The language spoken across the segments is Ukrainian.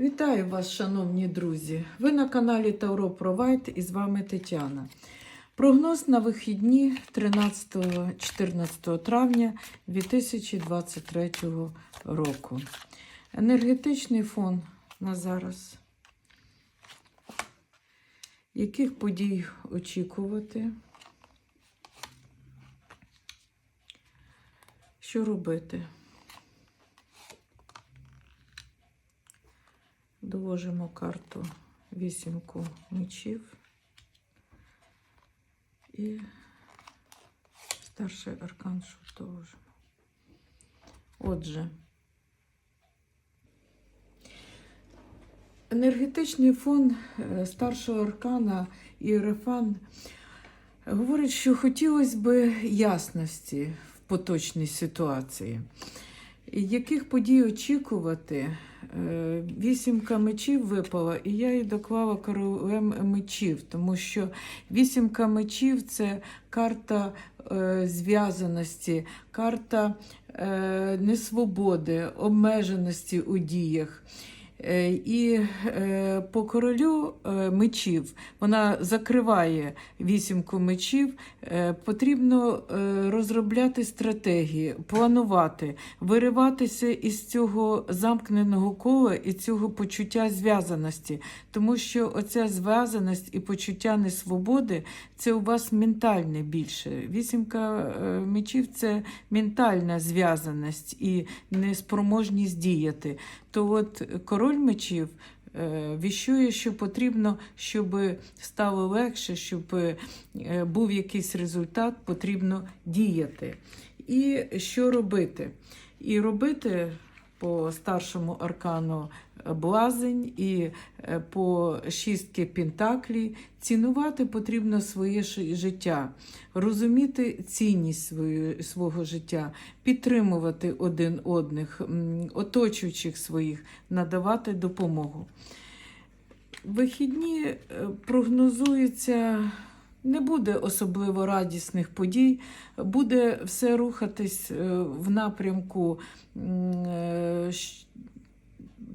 Вітаю вас, шановні друзі! Ви на каналі Таuro Провайт і з вами Тетяна. Прогноз на вихідні 13-14 травня 2023 року. Енергетичний фон на зараз. Яких подій очікувати? Що робити? Доложимо карту вісімку мечів і старший аркан що доложимо. Отже, енергетичний фон е, старшого аркана Іерофан говорить, що хотілося б ясності в поточній ситуації. Яких подій очікувати? Е, Вісімка мечів випала, і я її доклала королем мечів, тому що вісімка мечів це карта е, зв'язаності, карта е, несвободи, обмеженості у діях. Е, І е, по королю е, мечів вона закриває вісімку мечів. Потрібно розробляти стратегії, планувати, вириватися із цього замкненого кола і цього почуття зв'язаності, тому що оця зв'язаність і почуття несвободи це у вас ментальне більше. Вісімка мечів це ментальна зв'язаність і неспроможність діяти. То от король мечів е, віщує, що потрібно, щоб стало легше, щоб е, був якийсь результат, потрібно діяти. І що робити? І робити по старшому аркану блазень і е, по шістки пентаклі цінувати потрібно своє життя, розуміти цінність свого життя, підтримувати один одних, оточуючих своїх, надавати допомогу. Вихідні е, прогнозується. Не буде особливо радісних подій, буде все рухатись е, в напрямку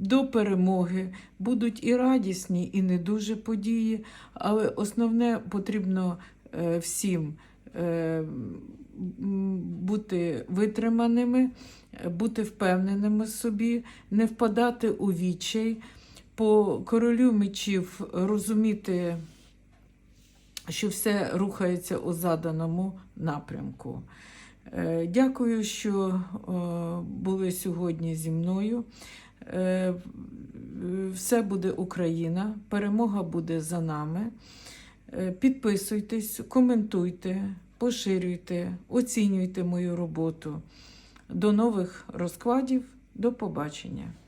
до перемоги. Будуть і радісні, і не дуже події, але основне потрібно е, всім е, бути витриманими, бути впевненими в собі, не впадати у відчай, по королю мечів розуміти що все рухається у заданому напрямку. Е, Дякую, що е, були сьогодні зі мною. Е, Все буде Україна, перемога буде за нами. Підписуйтесь, коментуйте, поширюйте, оцінюйте мою роботу. До нових розкладів. До побачення!